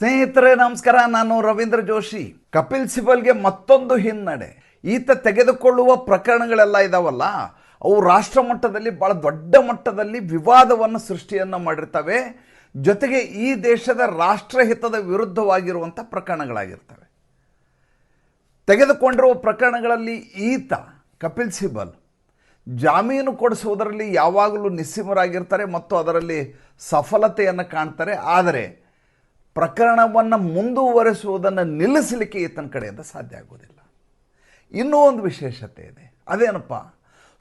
ಸ್ನೇಹಿತರೆ, ನಮಸ್ಕಾರ. ನಾನು ರವೀಂದ್ರ ಜೋಶಿ. ಕಪಿಲ್ ಸಿಬಲ್ಗೆ ಮತ್ತೊಂದು ಹಿನ್ನಡೆ. ಈತ ತೆಗೆದುಕೊಳ್ಳುವ ಪ್ರಕರಣಗಳೆಲ್ಲ ಇದಾವಲ್ಲ, ಅವು ರಾಷ್ಟ್ರ ಮಟ್ಟದಲ್ಲಿ, ಬಹಳ ದೊಡ್ಡ ಮಟ್ಟದಲ್ಲಿ ವಿವಾದವನ್ನು ಸೃಷ್ಟಿಯನ್ನು ಮಾಡಿರ್ತವೆ. ಜೊತೆಗೆ ಈ ದೇಶದ ರಾಷ್ಟ್ರಹಿತದ ವಿರುದ್ಧವಾಗಿರುವಂಥ ಪ್ರಕರಣಗಳಾಗಿರ್ತವೆ. ತೆಗೆದುಕೊಂಡಿರುವ ಪ್ರಕರಣಗಳಲ್ಲಿ ಈತ, ಕಪಿಲ್ ಸಿಬಲ್, ಜಾಮೀನು ಕೊಡಿಸುವುದರಲ್ಲಿ ಯಾವಾಗಲೂ ನಿಸ್ಸೀಮರಾಗಿರ್ತಾರೆ ಮತ್ತು ಅದರಲ್ಲಿ ಸಫಲತೆಯನ್ನು ಕಾಣ್ತಾರೆ. ಆದರೆ ಪ್ರಕರಣವನ್ನು ಮುಂದುವರೆಸುವುದನ್ನು ನಿಲ್ಲಿಸಲಿಕ್ಕೆ ಈತನ ಕಡೆಯಿಂದ ಸಾಧ್ಯ ಆಗೋದಿಲ್ಲ ಇನ್ನೂ ಒಂದು ವಿಶೇಷತೆ ಇದೆ. ಅದೇನಪ್ಪ?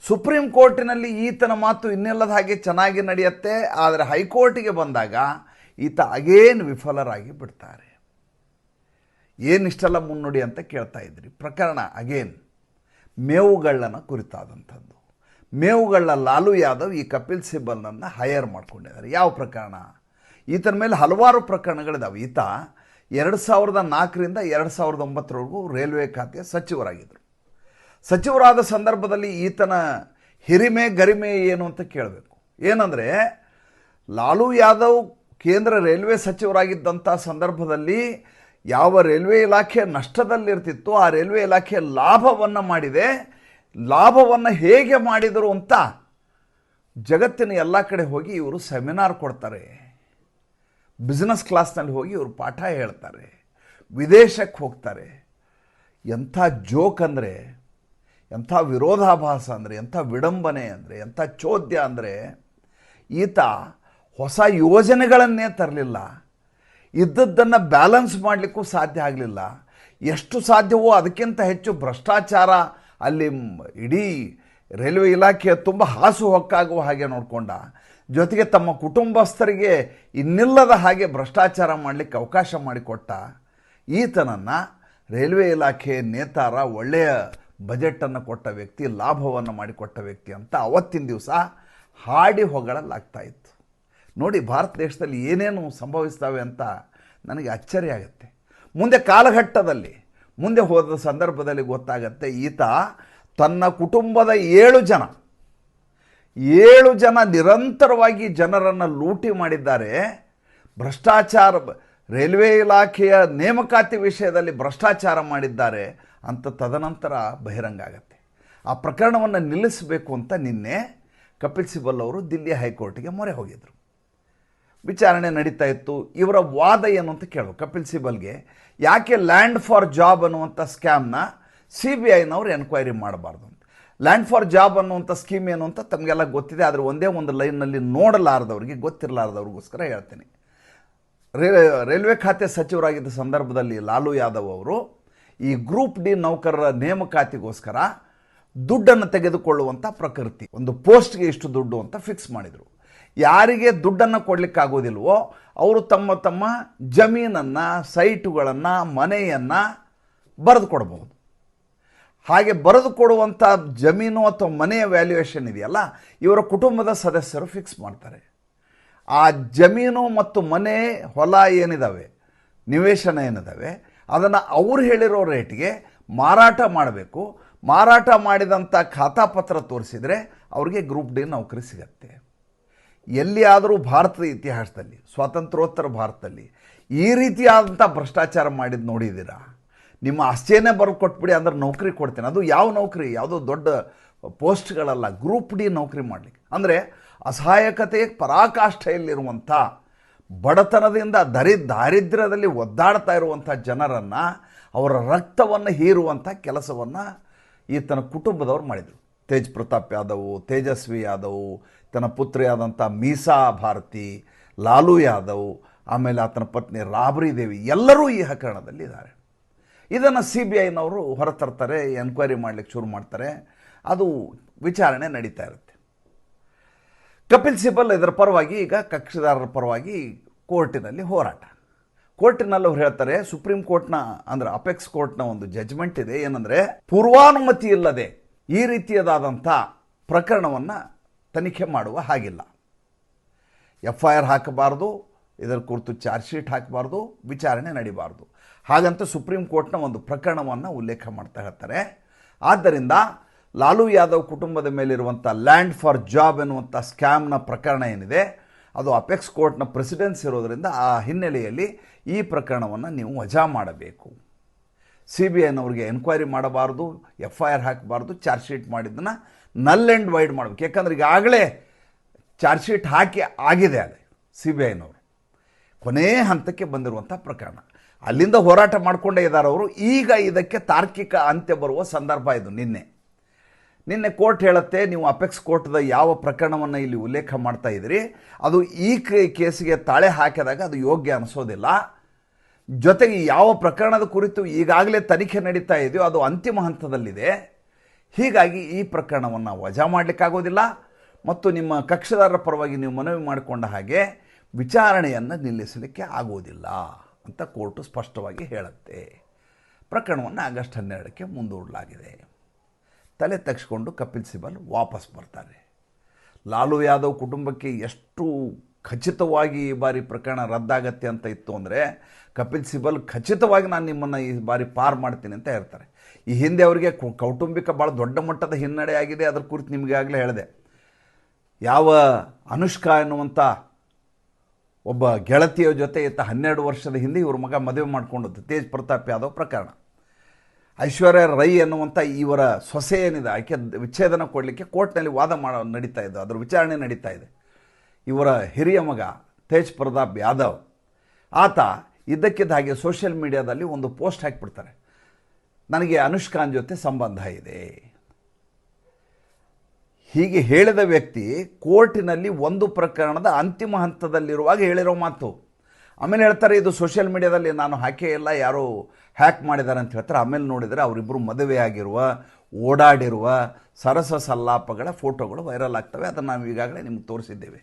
ಸುಪ್ರೀಂ ಕೋರ್ಟಿನಲ್ಲಿ ಈತನ ಮಾತು ಇನ್ನೆಲ್ಲದ ಹಾಗೆ ಚೆನ್ನಾಗಿ ನಡೆಯುತ್ತೆ, ಆದರೆ ಹೈಕೋರ್ಟಿಗೆ ಬಂದಾಗ ಈತ ಅಗೇನ್ ವಿಫಲರಾಗಿ ಬಿಡ್ತಾರೆ. ಏನಿಷ್ಟೆಲ್ಲ ಮುನ್ನುಡಿ ಅಂತ ಕೇಳ್ತಾ ಇದ್ರಿ? ಪ್ರಕರಣ ಅಗೇನ್. ಮೇವುಗಳ್ಳನ ಕುರಿತಾದಂಥದ್ದು. ಮೇವುಗಳ್ಳ ಲಾಲು ಯಾದವ್ ಈ ಕಪಿಲ್ ಸಿಬಲ್ನನ್ನು ಹೈಯರ್ ಮಾಡ್ಕೊಂಡಿದ್ದಾರೆ. ಯಾವ ಪ್ರಕರಣ? ಈತನ ಮೇಲೆ ಹಲವಾರು ಪ್ರಕರಣಗಳಿದಾವೆ. ಈತ ಎರಡು ಸಾವಿರದ ನಾಲ್ಕರಿಂದ ಎರಡು ಸಾವಿರದ ಒಂಬತ್ತರವರೆಗೂ ರೈಲ್ವೆ ಖಾತೆಯ ಸಚಿವರಾಗಿದ್ದರು. ಸಚಿವರಾದ ಸಂದರ್ಭದಲ್ಲಿ ಈತನ ಹಿರಿಮೆ, ಗರಿಮೆ ಏನು ಅಂತ ಕೇಳಬೇಕು. ಏನಂದರೆ, ಲಾಲು ಯಾದವ್ ಕೇಂದ್ರ ರೈಲ್ವೆ ಸಚಿವರಾಗಿದ್ದಂಥ ಸಂದರ್ಭದಲ್ಲಿ ಯಾವ ರೈಲ್ವೆ ಇಲಾಖೆ ನಷ್ಟದಲ್ಲಿರ್ತಿತ್ತು ಆ ರೈಲ್ವೆ ಇಲಾಖೆ ಲಾಭವನ್ನು ಮಾಡಿದೆ. ಲಾಭವನ್ನು ಹೇಗೆ ಮಾಡಿದರು ಅಂತ ಜಗತ್ತಿನ ಎಲ್ಲ ಕಡೆ ಹೋಗಿ ಇವರು ಸೆಮಿನಾರ್ ಕೊಡ್ತಾರೆ. ಬಿಸ್ನೆಸ್ ಕ್ಲಾಸ್ನಲ್ಲಿ ಹೋಗಿ ಇವರು ಪಾಠ ಹೇಳ್ತಾರೆ. ವಿದೇಶಕ್ಕೆ ಹೋಗ್ತಾರೆ. ಎಂಥ ಜೋಕ್ ಅಂದರೆ, ಎಂಥ ವಿರೋಧಾಭಾಸ ಅಂದರೆ, ಎಂಥ ವಿಡಂಬನೆ ಅಂದರೆ, ಎಂಥ ಚೋದ್ಯ ಅಂದರೆ, ಈತ ಹೊಸ ಯೋಜನೆಗಳನ್ನೇ ತರಲಿಲ್ಲ. ಇದ್ದದ್ದನ್ನು ಬ್ಯಾಲೆನ್ಸ್ ಮಾಡಲಿಕ್ಕೂ ಸಾಧ್ಯ ಆಗಲಿಲ್ಲ. ಎಷ್ಟು ಸಾಧ್ಯವೋ ಅದಕ್ಕಿಂತ ಹೆಚ್ಚು ಭ್ರಷ್ಟಾಚಾರ ಅಲ್ಲಿ ಇಡೀ ರೈಲ್ವೆ ಇಲಾಖೆಯ ತುಂಬ ಹಾಸು ಹೊಕ್ಕಾಗುವ ಹಾಗೆ ನೋಡಿಕೊಂಡ. ಜೊತೆಗೆ ತಮ್ಮ ಕುಟುಂಬಸ್ಥರಿಗೆ ಇನ್ನಿಲ್ಲದ ಹಾಗೆ ಭ್ರಷ್ಟಾಚಾರ ಮಾಡಲಿಕ್ಕೆ ಅವಕಾಶ ಮಾಡಿಕೊಟ್ಟ. ಈತನನ್ನು ರೈಲ್ವೆ ಇಲಾಖೆ ನೇತಾರ, ಒಳ್ಳೆಯ ಬಜೆಟನ್ನು ಕೊಟ್ಟ ವ್ಯಕ್ತಿ, ಲಾಭವನ್ನು ಮಾಡಿಕೊಟ್ಟ ವ್ಯಕ್ತಿ ಅಂತ ಅವತ್ತಿನ ದಿವಸ ಹಾಡಿ ಹೊಗಳಲ್ಲಾಗ್ತಾ ಇತ್ತು. ನೋಡಿ, ಭಾರತ ದೇಶದಲ್ಲಿ ಏನೇನು ಸಂಭವಿಸ್ತವೆ ಅಂತ ನನಗೆ ಅಚ್ಚರಿ ಆಗುತ್ತೆ. ಮುಂದೆ ಕಾಲಘಟ್ಟದಲ್ಲಿ, ಮುಂದೆ ಹೋದ ಸಂದರ್ಭದಲ್ಲಿ ಗೊತ್ತಾಗತ್ತೆ, ಈತ ತನ್ನ ಕುಟುಂಬದ ಏಳು ಜನ ಏಳು ಜನ ನಿರಂತರವಾಗಿ ಜನರನ್ನು ಲೂಟಿ ಮಾಡಿದ್ದಾರೆ. ಭ್ರಷ್ಟಾಚಾರ, ರೈಲ್ವೆ ಇಲಾಖೆಯ ನೇಮಕಾತಿ ವಿಷಯದಲ್ಲಿ ಭ್ರಷ್ಟಾಚಾರ ಮಾಡಿದ್ದಾರೆ ಅಂತ ತದನಂತರ ಬಹಿರಂಗ ಆಗತ್ತೆ. ಆ ಪ್ರಕರಣವನ್ನು ನಿಲ್ಲಿಸಬೇಕು ಅಂತ ನಿನ್ನೆ ಕಪಿಲ್ ಸಿಬಲ್ ಅವರು ದಿಲ್ಲಿ ಹೈಕೋರ್ಟ್ಗೆ ಮೊರೆ ಹೋಗಿದ್ರು. ವಿಚಾರಣೆ ನಡೀತಾ ಇತ್ತು. ಇವರ ವಾದ ಏನು ಅಂತ ಕೇಳು. ಕಪಿಲ್ ಸಿಬಲ್ಗೆ ಯಾಕೆ ಲ್ಯಾಂಡ್ ಫಾರ್ ಜಾಬ್ ಅನ್ನುವಂಥ ಸ್ಕ್ಯಾಮ್ನ ಸಿ ಬಿ ಐನವ್ರು ಎನ್ಕ್ವೈರಿ ಮಾಡಬಾರ್ದು ಅಂತ. ಲ್ಯಾಂಡ್ ಫಾರ್ ಜಾಬ್ ಅನ್ನುವಂಥ ಸ್ಕೀಮ್ ಏನು ಅಂತ ತಮಗೆಲ್ಲ ಗೊತ್ತಿದೆ, ಆದರೆ ಒಂದೇ ಒಂದು ಲೈನ್ನಲ್ಲಿ ನೋಡಲಾರದವ್ರಿಗೆ ಗೊತ್ತಿರಲಾರದವ್ರಿಗೋಸ್ಕರ ಹೇಳ್ತೀನಿ. ರೇ, ರೈಲ್ವೆ ಖಾತೆ ಸಚಿವರಾಗಿದ್ದ ಸಂದರ್ಭದಲ್ಲಿ ಲಾಲು ಯಾದವ್ ಅವರು ಈ ಗ್ರೂಪ್ ಡಿ ನೌಕರರ ನೇಮಕಾತಿಗೋಸ್ಕರ ದುಡ್ಡನ್ನು ತೆಗೆದುಕೊಳ್ಳುವಂಥ ಪ್ರಕೃತಿ, ಒಂದು ಪೋಸ್ಟ್ಗೆ ಇಷ್ಟು ದುಡ್ಡು ಅಂತ ಫಿಕ್ಸ್ ಮಾಡಿದರು. ಯಾರಿಗೆ ದುಡ್ಡನ್ನು ಕೊಡಲಿಕ್ಕಾಗೋದಿಲ್ವೋ, ಅವರು ತಮ್ಮ ತಮ್ಮ ಜಮೀನನ್ನು, ಸೈಟುಗಳನ್ನು, ಮನೆಯನ್ನು ಬರೆದು ಕೊಡಬಹುದು ಹಾಗೆ ಬರೆದು ಕೊಡುವಂಥ ಜಮೀನು ಅಥವಾ ಮನೆಯ ವ್ಯಾಲ್ಯೂಯೇಷನ್ ಇದೆಯಲ್ಲ, ಇವರ ಕುಟುಂಬದ ಸದಸ್ಯರು ಫಿಕ್ಸ್ ಮಾಡ್ತಾರೆ. ಆ ಜಮೀನು ಮತ್ತು ಮನೆ ಹೊಲ ಏನಿದಾವೆ, ನಿವೇಶನ ಏನಿದಾವೆ, ಅದನ್ನು ಅವ್ರು ಹೇಳಿರೋ ರೇಟ್ಗೆ ಮಾರಾಟ ಮಾಡಬೇಕು. ಮಾರಾಟ ಮಾಡಿದಂಥ ಖಾತಾಪತ್ರ ತೋರಿಸಿದರೆ ಅವ್ರಿಗೆ ಗ್ರೂಪ್ ಡಿ ನೌಕರಿ ಸಿಗತ್ತೆ. ಎಲ್ಲಿಯಾದರೂ ಭಾರತದ ಇತಿಹಾಸದಲ್ಲಿ, ಸ್ವಾತಂತ್ರ್ಯೋತ್ತರ ಭಾರತದಲ್ಲಿ ಈ ರೀತಿಯಾದಂಥ ಭ್ರಷ್ಟಾಚಾರ ಮಾಡಿದ್ದು ನೋಡಿದ್ದೀರಾ? ನಿಮ್ಮ ಆಸ್ತಿಯನ್ನೇ ಬರೆದು ಕೊಟ್ಬಿಡಿ ಅಂದ್ರೆ ನೌಕರಿ ಕೊಡ್ತೇನೆ. ಅದು ಯಾವ ನೌಕರಿ? ಯಾವುದೋ ದೊಡ್ಡ ಪೋಸ್ಟ್ಗಳಲ್ಲ, ಗ್ರೂಪ್ ಡಿ ನೌಕರಿ ಮಾಡಲಿಕ್ಕೆ. ಅಂದರೆ ಅಸಹಾಯಕತೆ ಪರಾಕಾಷ್ಠೆಯಲ್ಲಿರುವಂಥ, ಬಡತನದಿಂದ ದರಿ ದಾರಿದ್ರ್ಯದಲ್ಲಿ ಒದ್ದಾಡ್ತಾ ಇರುವಂಥ ಜನರನ್ನು, ಅವರ ರಕ್ತವನ್ನು ಹೀರುವಂಥ ಕೆಲಸವನ್ನು ಈತನ ಕುಟುಂಬದವ್ರು ಮಾಡಿದರು. ತೇಜ್ ಪ್ರತಾಪ್ ಯಾದವ್, ತೇಜಸ್ವಿ ಯಾದವ್, ತನ್ನ ಪುತ್ರಿಯಾದಂಥ ಮೀಸಾ ಭಾರತಿ, ಲಾಲು ಯಾದವ್, ಆಮೇಲೆ ಆತನ ಪತ್ನಿ ರಾಬ್ರಿ ದೇವಿ, ಎಲ್ಲರೂ ಈ ಹಗರಣದಲ್ಲಿ ಇದ್ದಾರೆ ಇದನ್ನು ಸಿ ಬಿ ಐನವರು ಹೊರತರ್ತಾರೆ ಎನ್ಕ್ವೈರಿ ಮಾಡಲಿಕ್ಕೆ ಶುರು ಮಾಡ್ತಾರೆ. ಅದು ವಿಚಾರಣೆ ನಡೀತಾ ಇರುತ್ತೆ. ಕಪಿಲ್ ಸಿಬಲ್ ಇದರ ಪರವಾಗಿ ಈಗ ಕಕ್ಷಿದಾರರ ಪರವಾಗಿ ಕೋರ್ಟಿನಲ್ಲಿ ಹೋರಾಟ. ಕೋರ್ಟಿನಲ್ಲಿ ಅವ್ರು ಹೇಳ್ತಾರೆ ಸುಪ್ರೀಂ ಕೋರ್ಟ್ನ ಅಂದ್ರೆ ಅಪೆಕ್ಸ್ ಕೋರ್ಟ್ನ ಒಂದು ಜಜ್ಮೆಂಟ್ ಇದೆ. ಏನಂದರೆ, ಪೂರ್ವಾನುಮತಿ ಇಲ್ಲದೆ ಈ ರೀತಿಯದಾದಂಥ ಪ್ರಕರಣವನ್ನು ತನಿಖೆ ಮಾಡುವ ಹಾಗಿಲ್ಲ. ಎಫ್ ಐ ಆರ್ ಹಾಕಬಾರ್ದು. ಇದರ ಕುರಿತು ಚಾರ್ಜ್ ಶೀಟ್ ಹಾಕಬಾರ್ದು, ವಿಚಾರಣೆ ನಡಿಬಾರ್ದು. ಹಾಗಂತ ಸುಪ್ರೀಂ ಕೋರ್ಟ್ನ ಒಂದು ಪ್ರಕರಣವನ್ನು ಉಲ್ಲೇಖ ಮಾಡ್ತಾ ಹೇಳ್ತಾರೆ. ಆದ್ದರಿಂದ ಲಾಲು ಯಾದವ್ ಕುಟುಂಬದ ಮೇಲಿರುವಂಥ ಲ್ಯಾಂಡ್ ಫಾರ್ ಜಾಬ್ ಎನ್ನುವಂಥ ಸ್ಕ್ಯಾಮ್ನ ಪ್ರಕರಣ ಏನಿದೆ, ಅದು ಅಪೆಕ್ಸ್ ಕೋರ್ಟ್ನ ಪ್ರೆಸಿಡೆನ್ಸ್ ಇರೋದರಿಂದ ಆ ಹಿನ್ನೆಲೆಯಲ್ಲಿ ಈ ಪ್ರಕರಣವನ್ನು ನೀವು ವಜಾ ಮಾಡಬೇಕು. ಸಿ ಬಿ ಐನವ್ರಿಗೆ ಎನ್ಕ್ವೈರಿ ಮಾಡಬಾರ್ದು ಎಫ್ ಐ ಆರ್ ಹಾಕಬಾರ್ದು, ಚಾರ್ಜ್ ಶೀಟ್ ಮಾಡಿದ್ದನ್ನು ನಲ್ ಆ್ಯಂಡ್ ವೈಡ್ ಮಾಡಬೇಕು. ಯಾಕಂದ್ರೆ ಈಗಾಗಲೇ ಚಾರ್ಜ್ ಶೀಟ್ ಹಾಕಿ ಆಗಿದೆ ಅದು ಸಿ ಬಿ ಐನವರು ಕೊನೇ ಹಂತಕ್ಕೆ ಬಂದಿರುವಂಥ ಪ್ರಕರಣ. ಅಲ್ಲಿಂದ ಹೋರಾಟ ಮಾಡಿಕೊಂಡೇ ಇದ್ದಾರೆ ಅವರು. ಈಗ ಇದಕ್ಕೆ ತಾರ್ಕಿಕ ಅಂತ್ಯ ಬರುವ ಸಂದರ್ಭ ಇದು ನಿನ್ನೆ. ನಿನ್ನೆ ಕೋರ್ಟ್ ಹೇಳುತ್ತೆ, ನೀವು ಅಪೆಕ್ಸ್ ಕೋರ್ಟ್ದ ಯಾವ ಪ್ರಕರಣವನ್ನು ಇಲ್ಲಿ ಉಲ್ಲೇಖ ಮಾಡ್ತಾ ಇದ್ದೀರಿ, ಅದು ಈ ಕೇಸಿಗೆ ತಾಳೆ ಹಾಕಿದಾಗ ಅದು ಯೋಗ್ಯ ಅನಿಸೋದಿಲ್ಲ. ಜೊತೆಗೆ ಯಾವ ಪ್ರಕರಣದ ಕುರಿತು ಈಗಾಗಲೇ ತನಿಖೆ ನಡೀತಾ ಇದೆಯೋ ಅದು ಅಂತಿಮ ಹಂತದಲ್ಲಿದೆ. ಹೀಗಾಗಿ ಈ ಪ್ರಕರಣವನ್ನು ವಜಾ ಮಾಡಲಿಕ್ಕಾಗೋದಿಲ್ಲ. ಮತ್ತು ನಿಮ್ಮ ಕಕ್ಷದಾರರ ಪರವಾಗಿ ನೀವು ಮನವಿ ಮಾಡಿಕೊಂಡ ಹಾಗೆ ವಿಚಾರಣೆಯನ್ನು ನಿಲ್ಲಿಸಲಿಕ್ಕೆ ಆಗುವುದಿಲ್ಲ ಅಂತ ಕೋರ್ಟು ಸ್ಪಷ್ಟವಾಗಿ ಹೇಳುತ್ತೆ. ಪ್ರಕರಣವನ್ನು ಆಗಸ್ಟ್ ಹನ್ನೆರಡಕ್ಕೆ ಮುಂದೂಡಲಾಗಿದೆ. ತಲೆ ತಗ್ಸ್ಕೊಂಡು ಕಪಿಲ್ ಸಿಬಲ್ ವಾಪಸ್ ಬರ್ತಾರೆ. ಲಾಲು ಯಾದವ್ ಕುಟುಂಬಕ್ಕೆ ಎಷ್ಟು ಖಚಿತವಾಗಿ ಈ ಬಾರಿ ಪ್ರಕರಣ ರದ್ದಾಗತ್ತೆ ಅಂತ ಇತ್ತು ಅಂದರೆ ಕಪಿಲ್ ಸಿಬಲ್ ಖಚಿತವಾಗಿ ನಾನು ನಿಮ್ಮನ್ನು ಈ ಬಾರಿ ಪಾರ್ ಮಾಡ್ತೀನಿ ಅಂತ ಹೇಳ್ತಾರೆ. ಈ ಹಿಂದೆ ಅವರಿಗೆ ಕೌಟುಂಬಿಕ ಭಾಳ ದೊಡ್ಡ ಮಟ್ಟದ ಹಿನ್ನಡೆ ಆಗಿದೆ. ಅದರ ಕುರಿತು ಆಗಲೇ ಹೇಳಿದೆ. ಯಾವ ಅನುಷ್ಕಾ ಎನ್ನುವಂಥ ಒಬ್ಬ ಗೆಳತಿಯ ಜೊತೆ ಇತ್ತ ಹನ್ನೆರಡು ವರ್ಷದ ಹಿಂದೆ ಇವ್ರ ಮಗ ಮದುವೆ ಮಾಡಿಕೊಂಡದ್ದು, ತೇಜ್ ಪ್ರತಾಪ್ ಯಾದವ್ ಪ್ರಕರಣ. ಐಶ್ವರ್ಯ ರೈ ಎನ್ನುವಂಥ ಇವರ ಸೊಸೆ ಏನಿದೆ, ಆಕೆ ವಿಚ್ಛೇದನ ಕೊಡಲಿಕ್ಕೆ ಕೋರ್ಟ್ನಲ್ಲಿ ವಾದ ಮಾಡ, ನಡೀತಾ ಇದೆ ಅದರ ವಿಚಾರಣೆ ನಡೀತಾ ಇದೆ. ಇವರ ಹಿರಿಯ ಮಗ ತೇಜ್ ಪ್ರತಾಪ್ ಯಾದವ್, ಆತ ಇದ್ದಕ್ಕಿದ್ದ ಹಾಗೆ ಸೋಷಿಯಲ್ ಮೀಡಿಯಾದಲ್ಲಿ ಒಂದು ಪೋಸ್ಟ್ ಹಾಕಿಬಿಡ್ತಾರೆ. ನನಗೆ ಅನುಷ್ಕಾನ್ ಜೊತೆ ಸಂಬಂಧ ಇದೆ. ಹೀಗೆ ಹೇಳಿದ ವ್ಯಕ್ತಿ ಕೋರ್ಟಿನಲ್ಲಿ ಒಂದು ಪ್ರಕರಣದ ಅಂತಿಮ ಹಂತದಲ್ಲಿರುವಾಗ ಹೇಳಿರೋ ಮಾತು. ಆಮೇಲೆ ಹೇಳ್ತಾರೆ, ಇದು ಸೋಷಿಯಲ್ ಮೀಡಿಯಾದಲ್ಲಿ ನಾನು ಹಾಕೇ ಇಲ್ಲ, ಯಾರೋ ಹ್ಯಾಕ್ ಮಾಡಿದ್ದಾರೆ ಅಂತ ಹೇಳ್ತಾರೆ. ಆಮೇಲೆ ನೋಡಿದರೆ ಅವರಿಬ್ಬರು ಮದುವೆಯಾಗಿರುವ, ಓಡಾಡಿರುವ ಸರಸ ಸಲ್ಲಾಪಗಳ ಫೋಟೋಗಳು ವೈರಲ್ ಆಗ್ತವೆ. ಅದನ್ನು ನಾವು ಈಗಾಗಲೇ ನಿಮ್ಗೆ ತೋರಿಸಿದ್ದೇವೆ.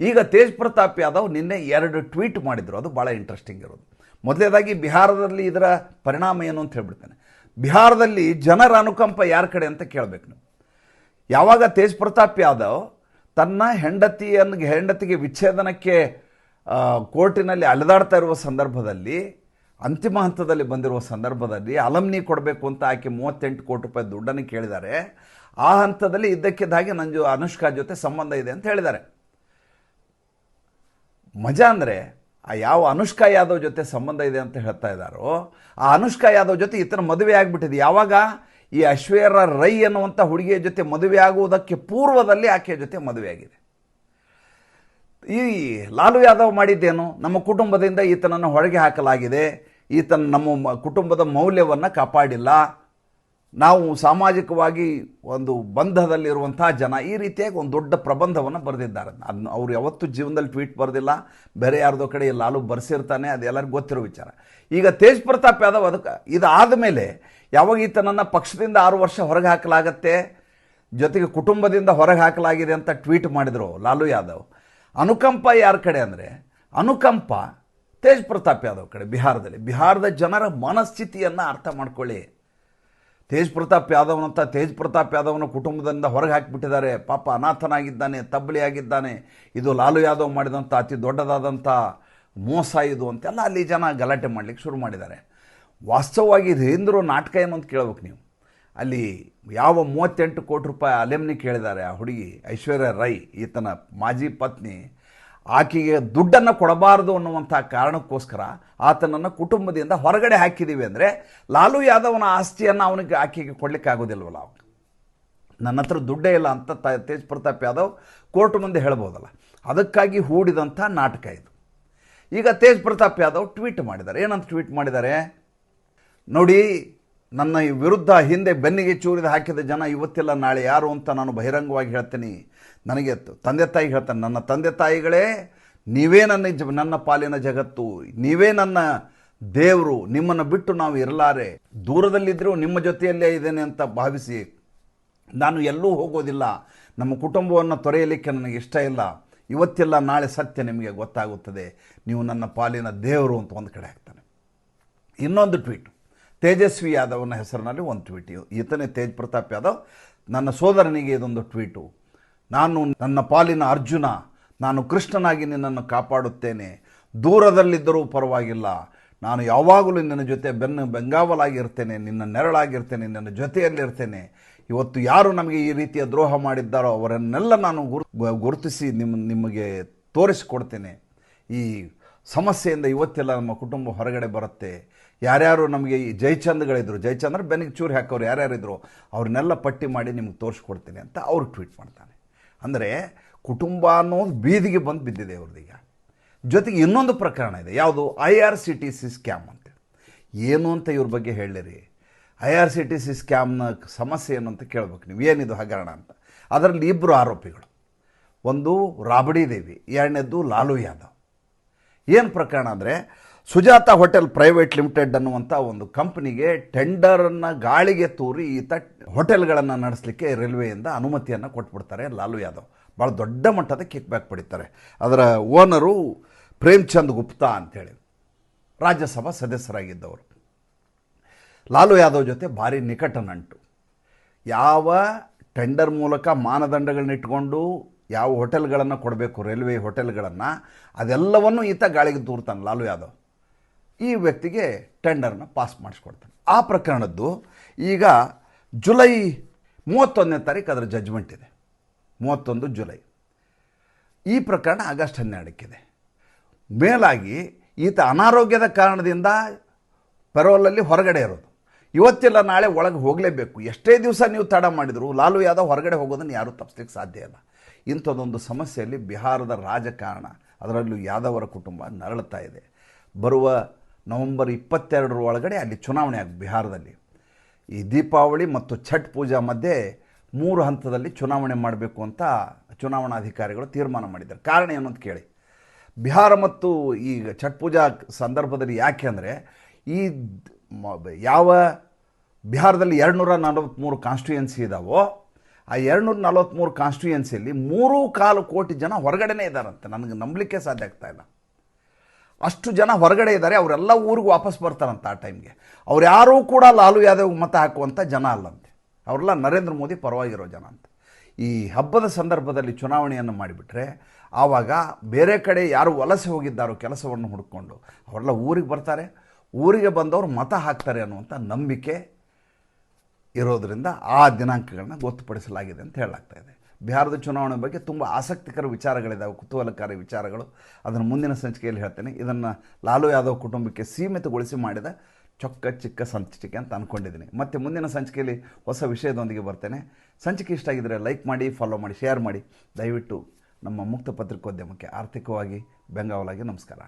ಈಗ ತೇಜ್ ಪ್ರತಾಪ್ ಯಾದವ್ ನಿನ್ನೆ ಎರಡು ಟ್ವೀಟ್ ಮಾಡಿದರು. ಅದು ಭಾಳ ಇಂಟ್ರೆಸ್ಟಿಂಗ್ ಇರೋದು. ಮೊದಲೇದಾಗಿ ಬಿಹಾರದಲ್ಲಿ ಇದರ ಪರಿಣಾಮ ಏನು ಅಂತ ಹೇಳ್ಬಿಡ್ತೇನೆ. ಬಿಹಾರದಲ್ಲಿ ಜನರ ಅನುಕಂಪ ಯಾರ ಕಡೆ ಅಂತ ಕೇಳಬೇಕು ನೀವು. ಯಾವಾಗ ತೇಜ್ ಪ್ರತಾಪ್ ಯಾದವ್ ತನ್ನ ಹೆಂಡತಿಯನ್ನು ಹೆಂಡತಿಗೆ ವಿಚ್ಛೇದನಕ್ಕೆ ಕೋರ್ಟಿನಲ್ಲಿ ಅಲೆದಾಡ್ತಾ ಇರುವ ಸಂದರ್ಭದಲ್ಲಿ, ಅಂತಿಮ ಹಂತದಲ್ಲಿ ಬಂದಿರುವ ಸಂದರ್ಭದಲ್ಲಿ ಅಲಮ್ನಿ ಕೊಡಬೇಕು ಅಂತ ಆಕೆ ಮೂವತ್ತೆಂಟು ಕೋಟಿ ರೂಪಾಯಿ ದುಡ್ಡನ್ನು ಕೇಳಿದ್ದಾರೆ. ಆ ಹಂತದಲ್ಲಿ ಇದ್ದಕ್ಕಿದ್ದಾಗೆ ನಂಜು, ಅನುಷ್ಕಾ ಜೊತೆ ಸಂಬಂಧ ಇದೆ ಅಂತ ಹೇಳಿದ್ದಾರೆ. ಮಜಾ ಅಂದರೆ ಆ ಯಾವ ಅನುಷ್ಕಾ ಯಾದವ್ ಜೊತೆ ಸಂಬಂಧ ಇದೆ ಅಂತ ಹೇಳ್ತಾ ಇದ್ದಾರೋ, ಆ ಅನುಷ್ಕಾ ಯಾದವ್ ಜೊತೆ ಈತನ ಮದುವೆ ಆಗಿಬಿಟ್ಟಿದೆ. ಯಾವಾಗ? ಈ ಅಶ್ವೇರ ರೈ ಅನ್ನುವಂಥ ಹುಡುಗಿಯ ಜೊತೆ ಮದುವೆ ಆಗುವುದಕ್ಕೆ ಪೂರ್ವದಲ್ಲಿ ಆಕೆಯ ಜೊತೆ ಮದುವೆ ಆಗಿದೆ ಈ ಲಾಲು ಯಾದವ್ ಮಾಡಿದ್ದೇನು? ನಮ್ಮ ಕುಟುಂಬದಿಂದ ಈತನನ್ನು ಹೊರಗೆ ಹಾಕಲಾಗಿದೆ. ಈತನ ನಮ್ಮ ಕುಟುಂಬದ ಮೌಲ್ಯವನ್ನು ಕಾಪಾಡಿಲ್ಲ. ನಾವು ಸಾಮಾಜಿಕವಾಗಿ ಒಂದು ಬಂಧದಲ್ಲಿರುವಂಥ ಜನ ಈ ರೀತಿಯಾಗಿ ಒಂದು ದೊಡ್ಡ ಪ್ರಬಂಧವನ್ನು ಬರೆದಿದ್ದಾರೆ. ಅದನ್ನು ಅವ್ರು ಯಾವತ್ತೂ ಜೀವನದಲ್ಲಿ ಟ್ವೀಟ್ ಬರೆದಿಲ್ಲ. ಬೇರೆ ಯಾರ್ದೋ ಕಡೆ ಲಾಲು ಬರ್ಸಿರ್ತಾನೆ. ಅದೆಲ್ಲರಿಗೂ ಗೊತ್ತಿರೋ ವಿಚಾರ. ಈಗ ತೇಜ್ ಪ್ರತಾಪ್ ಯಾದವ್ ಅದಕ್ಕೆ ಇದಾದ ಮೇಲೆ ಯಾವಾಗ ಈತನನ್ನು ಪಕ್ಷದಿಂದ ಆರು ವರ್ಷ ಹೊರಗೆ ಹಾಕಲಾಗತ್ತೆ, ಜೊತೆಗೆ ಕುಟುಂಬದಿಂದ ಹೊರಗೆ ಹಾಕಲಾಗಿದೆ ಅಂತ ಟ್ವೀಟ್ ಮಾಡಿದರು ಲಾಲು ಯಾದವ್. ಅನುಕಂಪ ಯಾರ ಕಡೆ ಅಂದರೆ, ಅನುಕಂಪ ತೇಜ್ ಪ್ರತಾಪ್ ಯಾದವ್ ಕಡೆ, ಬಿಹಾರದಲ್ಲಿ. ಬಿಹಾರದ ಜನರ ಮನಸ್ಥಿತಿಯನ್ನು ಅರ್ಥ ಮಾಡ್ಕೊಳ್ಳಿ. ತೇಜ್ ಪ್ರತಾಪ್ ಯಾದವ್ನಂತ ತೇಜ್ ಪ್ರತಾಪ್ ಯಾದವ್ನ ಕುಟುಂಬದಿಂದ ಹೊರಗೆ ಹಾಕಿಬಿಟ್ಟಿದ್ದಾರೆ. ಪಾಪ ಅನಾಥನಾಗಿದ್ದಾನೆ ತಬ್ಬಲಿಯಾಗಿದ್ದಾನೆ ಇದು ಲಾಲು ಯಾದವ್ ಮಾಡಿದಂಥ ಅತಿ ದೊಡ್ಡದಾದಂಥ ಮೋಸ ಇದು ಅಂತೆಲ್ಲ ಅಲ್ಲಿ ಜನ ಗಲಾಟೆ ಮಾಡಲಿಕ್ಕೆ ಶುರು ಮಾಡಿದ್ದಾರೆ. ವಾಸ್ತವವಾಗಿ ಇದು ನಾಟಕ ಏನು ಅಂತ ಕೇಳ್ಬೇಕು ನೀವು. ಅಲ್ಲಿ ಯಾವ ಮೂವತ್ತೆಂಟು ಕೋಟಿ ರೂಪಾಯಿ ಅಲೆಮ್ನಿ ಕೇಳಿದ್ದಾರೆ ಆ ಹುಡುಗಿ ಐಶ್ವರ್ಯ ರೈ, ಈತನ ಮಾಜಿ ಪತ್ನಿ. ಆಕೆಗೆ ದುಡ್ಡನ್ನು ಕೊಡಬಾರದು ಅನ್ನುವಂಥ ಕಾರಣಕ್ಕೋಸ್ಕರ ಆತನನ್ನು ಕುಟುಂಬದಿಂದ ಹೊರಗಡೆ ಹಾಕಿದ್ದೀವಿ ಅಂದರೆ ಲಾಲು ಯಾದವನ ಆಸ್ತಿಯನ್ನು ಅವನಿಗೆ ಆಕೆಗೆ ಕೊಡಲಿಕ್ಕೆ ಆಗೋದಿಲ್ವಲ್ಲ ಅವಾಗ ನನ್ನ ಹತ್ರ ದುಡ್ಡೇ ಇಲ್ಲ ಅಂತ ತ ತೇಜ್ ಪ್ರತಾಪ್ ಯಾದವ್ ಕೋರ್ಟ್ ಮುಂದೆ ಹೇಳ್ಬೋದಲ್ಲ. ಅದಕ್ಕಾಗಿ ಹೂಡಿದಂಥ ನಾಟಕ ಇದು. ಈಗ ತೇಜ್ ಪ್ರತಾಪ್ ಯಾದವ್ ಟ್ವೀಟ್ ಮಾಡಿದ್ದಾರೆ. ಏನಂತ ಟ್ವೀಟ್ ಮಾಡಿದ್ದಾರೆ? ನೋಡಿ ನನ್ನ ವಿರುದ್ಧ ಹಿಂದೆ ಬೆನ್ನಿಗೆ ಚೂರಿದ ಹಾಕಿದ ಜನ ಇವತ್ತಿಲ್ಲ, ನಾಳೆ ಯಾರು ಅಂತ ನಾನು ಬಹಿರಂಗವಾಗಿ ಹೇಳ್ತೀನಿ. ನನಗೆ ತಂದೆ ತಾಯಿ ಹೇಳ್ತಾನೆ, ನನ್ನ ತಂದೆ ತಾಯಿಗಳೇ, ನೀವೇ ನನ್ನ ಜ, ನನ್ನ ಪಾಲಿನ ಜಗತ್ತು, ನೀವೇ ನನ್ನ ದೇವರು, ನಿಮ್ಮನ್ನು ಬಿಟ್ಟು ನಾವು ಇರಲಾರೆ. ದೂರದಲ್ಲಿದ್ದರೂ ನಿಮ್ಮ ಜೊತೆಯಲ್ಲೇ ಇದ್ದೇನೆ ಅಂತ ಭಾವಿಸಿ. ನಾನು ಎಲ್ಲೂ ಹೋಗೋದಿಲ್ಲ. ನಮ್ಮ ಕುಟುಂಬವನ್ನು ತೊರೆಯಲಿಕ್ಕೆ ನನಗೆ ಇಷ್ಟ ಇಲ್ಲ. ಇವತ್ತಿಲ್ಲ, ನಾಳೆ ಸತ್ಯ ನಿಮಗೆ ಗೊತ್ತಾಗುತ್ತದೆ. ನೀವು ನನ್ನ ಪಾಲಿನ ದೇವರು ಅಂತ ಒಂದು ಕಡೆ ಹಾಕ್ತಾನೆ. ಇನ್ನೊಂದು ಟ್ವೀಟ್. ತೇಜಸ್ವಿ ಯಾದವ್ನ ಹೆಸರಿನಲ್ಲಿ ಒಂದು ಟ್ವೀಟ್. ಈತನೇ ತೇಜ್ ಪ್ರತಾಪ್ ಯಾದವ್. ನನ್ನ ಸೋದರನಿಗೆ ಇದೊಂದು ಟ್ವೀಟು. ನಾನು ನನ್ನ ಪಾಲಿನ ಅರ್ಜುನ. ನಾನು ಕೃಷ್ಣನಾಗಿ ನಿನ್ನನ್ನು ಕಾಪಾಡುತ್ತೇನೆ. ದೂರದಲ್ಲಿದ್ದರೂ ಪರವಾಗಿಲ್ಲ. ನಾನು ಯಾವಾಗಲೂ ನಿನ್ನ ಜೊತೆ ಬೆನ್ನು ಬೆಂಗಾವಲಾಗಿರ್ತೇನೆ. ನಿನ್ನ ನೆರಳಾಗಿರ್ತೇನೆ. ನಿನ್ನ ಜೊತೆಯಲ್ಲಿರ್ತೇನೆ. ಇವತ್ತು ಯಾರು ನಮಗೆ ಈ ರೀತಿಯ ದ್ರೋಹ ಮಾಡಿದ್ದಾರೋ ಅವರನ್ನೆಲ್ಲ ನಾನು ಗುರು, ಗುರುತಿಸಿ ನಿಮ್ಮ ನಿಮಗೆ ತೋರಿಸಿಕೊಡ್ತೇನೆ. ಈ ಸಮಸ್ಯೆಯಿಂದ ಇವತ್ತೆಲ್ಲ ನಮ್ಮ ಕುಟುಂಬ ಹೊರಗಡೆ ಬರುತ್ತೆ. ಯಾರ್ಯಾರು ನಮಗೆ ಈ ಜಯಚಂದ್ಗಳಿದ್ರು ಜಯಚಂದ್ರ ಬೆನ್ನಿಗೆ ಚೂರು ಹಾಕೋರು ಯಾರ್ಯಾರಿದ್ರು ಅವ್ರನ್ನೆಲ್ಲ ಪಟ್ಟಿ ಮಾಡಿ ನಿಮ್ಗೆ ತೋರಿಸ್ಕೊಡ್ತೀನಿ ಅಂತ ಅವ್ರು ಟ್ವೀಟ್ ಮಾಡ್ತಾನೆ ಅಂದರೆ ಕುಟುಂಬ ಅನ್ನೋದು ಬೀದಿಗೆ ಬಂದು ಬಿದ್ದಿದೆ ಅವ್ರದ್ದೀಗ ಜೊತೆಗೆ ಇನ್ನೊಂದು ಪ್ರಕರಣ ಇದೆ, ಯಾವುದು I R C T C scam ಅಂತ. ಏನು ಅಂತ ಇವ್ರ ಬಗ್ಗೆ ಹೇಳಿರಿ? I R C T C ಸ್ಕ್ಯಾಮ್ನ ಸಮಸ್ಯೆ ಏನು ಅಂತ ಕೇಳ್ಬೇಕು ನೀವು, ಏನಿದು ಹಗರಣ ಅಂತ. ಅದರಲ್ಲಿ ಇಬ್ಬರು ಆರೋಪಿಗಳು. ಒಂದು ರಾಬಡಿ ದೇವಿ, ಎರಡನೇದ್ದು ಲಾಲು ಯಾದವ್. ಏನು ಪ್ರಕರಣ ಅಂದರೆ ಸುಜಾತ ಹೋಟೆಲ್ ಪ್ರೈವೇಟ್ ಲಿಮಿಟೆಡ್ ಅನ್ನುವಂಥ ಒಂದು ಕಂಪ್ನಿಗೆ ಟೆಂಡರನ್ನು ಗಾಳಿಗೆ ತೂರಿ ಈತ ಹೋಟೆಲ್ಗಳನ್ನು ನಡೆಸಲಿಕ್ಕೆ ರೈಲ್ವೆಯಿಂದ ಅನುಮತಿಯನ್ನು ಕೊಟ್ಬಿಡ್ತಾರೆ ಲಾಲು ಯಾದವ್. ಭಾಳ ದೊಡ್ಡ ಮಟ್ಟದ ಕಿಕ್ ಬ್ಯಾಕ್ ಪಡಿತಾರೆ. ಅದರ ಓನರು ಪ್ರೇಮ್ಚಂದ್ ಗುಪ್ತಾ ಅಂತೇಳಿ ರಾಜ್ಯಸಭಾ ಸದಸ್ಯರಾಗಿದ್ದವರು. ಲಾಲು ಯಾದವ್ ಜೊತೆ ಭಾರಿ ನಿಕಟ ನಂಟು ಯಾವ ಟೆಂಡರ್ ಮೂಲಕ ಮಾನದಂಡಗಳನ್ನ ಇಟ್ಕೊಂಡು ಯಾವ ಹೋಟೆಲ್ಗಳನ್ನು ಕೊಡಬೇಕು, ರೈಲ್ವೆ ಹೋಟೆಲ್ಗಳನ್ನು, ಅದೆಲ್ಲವನ್ನು ಈತ ಗಾಳಿಗೆ ದೂರ್ತಾನೆ ಲಾಲು ಯಾದವ್. ಈ ವ್ಯಕ್ತಿಗೆ ಟೆಂಡರ್ನ ಪಾಸ್ ಮಾಡಿಸ್ಕೊಡ್ತಾನೆ. ಆ ಪ್ರಕರಣದ್ದು ಈಗ ಜುಲೈ ಮೂವತ್ತೊಂದನೇ ತಾರೀಕು ಅದರ ಜಜ್ಮೆಂಟ್ ಇದೆ. ಮೂವತ್ತೊಂದು ಜುಲೈ. ಈ ಪ್ರಕರಣ ಆಗಸ್ಟ್ ಹನ್ನೆರಡಕ್ಕಿದೆ. ಮೇಲಾಗಿ ಈತ ಅನಾರೋಗ್ಯದ ಕಾರಣದಿಂದ ಪೆರೋಲಲ್ಲಿ ಹೊರಗಡೆ ಇರೋದು. ಇವತ್ತಿಲ್ಲ, ನಾಳೆ ಒಳಗೆ ಹೋಗಲೇಬೇಕು. ಎಷ್ಟೇ ದಿವಸ ನೀವು ತಡ ಮಾಡಿದರೂ, ಲಾಲು ಯಾದವ್ ಹೊರಗಡೆ ಹೋಗೋದನ್ನು ಯಾರೂ ತಪ್ಪಿಸ್ಲಿಕ್ಕೆ ಸಾಧ್ಯ ಇಲ್ಲ. ಇಂಥದ್ದೊಂದು ಸಮಸ್ಯೆಯಲ್ಲಿ ಬಿಹಾರದ ರಾಜಕಾರಣ, ಅದರಲ್ಲೂ ಯಾದವರ ಕುಟುಂಬ ನರಳುತ್ತಾ ಇದೆ. ಬರುವ ನವೆಂಬರ್ ಇಪ್ಪತ್ತೆರಡರ ಒಳಗಡೆ ಅಲ್ಲಿ ಚುನಾವಣೆ ಆಗ ಬಿಹಾರದಲ್ಲಿ. ಈ ದೀಪಾವಳಿ ಮತ್ತು ಛಟ್ ಪೂಜಾ ಮಧ್ಯೆ ಮೂರು ಹಂತದಲ್ಲಿ ಚುನಾವಣೆ ಮಾಡಬೇಕು ಅಂತ ಚುನಾವಣಾಧಿಕಾರಿಗಳು ತೀರ್ಮಾನ ಮಾಡಿದ್ದಾರೆ. ಕಾರಣ ಏನು ಅಂತ ಕೇಳಿ. ಬಿಹಾರ ಮತ್ತು ಈ ಛಟ್ ಪೂಜಾ ಸಂದರ್ಭದಲ್ಲಿ ಯಾಕೆ ಅಂದರೆ, ಈ ಯಾವ ಬಿಹಾರದಲ್ಲಿ ಎರಡು ನೂರ ನಲವತ್ತ್ಮೂರು ಕಾನ್ಸ್ಟಿಟ್ಯೂಯೆನ್ಸಿ ಇದ್ದಾವೋ ಆ ಎರಡುನೂರ ನಲವತ್ತ್ಮೂರು ಕಾನ್ಸ್ಟಿಟ್ಯೂಯೆನ್ಸಿಯಲ್ಲಿ ಮೂರೂ ಕಾಲು ಕೋಟಿ ಜನ ಹೊರಗಡೆನೇ ಇದ್ದಾರಂತೆ ನನಗೆ ನಂಬಲಿಕ್ಕೆ ಸಾಧ್ಯ ಆಗ್ತಾ ಇಲ್ಲ. ಅಷ್ಟು ಜನ ಹೊರಗಡೆ ಇದ್ದಾರೆ ಅವರೆಲ್ಲ ಊರಿಗೆ ವಾಪಸ್ ಬರ್ತಾರಂತೆ ಆ ಟೈಮ್ಗೆ ಅವ್ರು ಯಾರೂ ಕೂಡ ಲಾಲು ಯಾದವ್ ಮತ ಹಾಕುವಂಥ ಜನ ಅಲ್ಲಂತೆ. ಅವರೆಲ್ಲ ನರೇಂದ್ರ ಮೋದಿ ಪರವಾಗಿರೋ ಜನ ಅಂತ. ಈ ಹಬ್ಬದ ಸಂದರ್ಭದಲ್ಲಿ ಚುನಾವಣೆಯನ್ನು ಮಾಡಿಬಿಟ್ರೆ ಆವಾಗ ಬೇರೆ ಕಡೆ ಯಾರು ವಲಸೆ ಹೋಗಿದ್ದಾರೋ ಕೆಲಸವನ್ನು ಹುಡ್ಕೊಂಡು ಅವರೆಲ್ಲ ಊರಿಗೆ ಬರ್ತಾರೆ. ಊರಿಗೆ ಬಂದವರು ಮತ ಹಾಕ್ತಾರೆ ಅನ್ನುವಂಥ ನಂಬಿಕೆ ಇರೋದರಿಂದ ಆ ದಿನಾಂಕಗಳನ್ನ ಗೊತ್ತುಪಡಿಸಲಾಗಿದೆ ಅಂತ ಹೇಳಲಾಗ್ತಾ ಇದೆ. ಬಿಹಾರದ ಚುನಾವಣೆ ಬಗ್ಗೆ ತುಂಬ ಆಸಕ್ತಿಕರ ವಿಚಾರಗಳಿದ್ದಾವೆ ಕುತೂಹಲಕಾರಿ ವಿಚಾರಗಳು. ಅದನ್ನು ಮುಂದಿನ ಸಂಚಿಕೆಯಲ್ಲಿ ಹೇಳ್ತೇನೆ. ಇದನ್ನು ಲಾಲು ಯಾದವ್ ಕುಟುಂಬಕ್ಕೆ ಸೀಮಿತಗೊಳಿಸಿ ಮಾಡಿದ ಚೊಕ್ಕ ಚಿಕ್ಕ ಸಂಚಿಕೆ ಅಂತ ಅಂದ್ಕೊಂಡಿದ್ದೀನಿ ಮತ್ತು ಮುಂದಿನ ಸಂಚಿಕೆಯಲ್ಲಿ ಹೊಸ ವಿಷಯದೊಂದಿಗೆ ಬರ್ತೇನೆ. ಸಂಚಿಕೆ ಇಷ್ಟ ಆಗಿದ್ದರೆ ಲೈಕ್ ಮಾಡಿ ಫಾಲೋ ಮಾಡಿ ಶೇರ್ ಮಾಡಿ. ದಯವಿಟ್ಟು ನಮ್ಮ ಮುಕ್ತ ಪತ್ರಿಕೋದ್ಯಮಕ್ಕೆ ಆರ್ಥಿಕವಾಗಿ ಬೆಂಗಾವಲಾಗಿ ನಮಸ್ಕಾರ.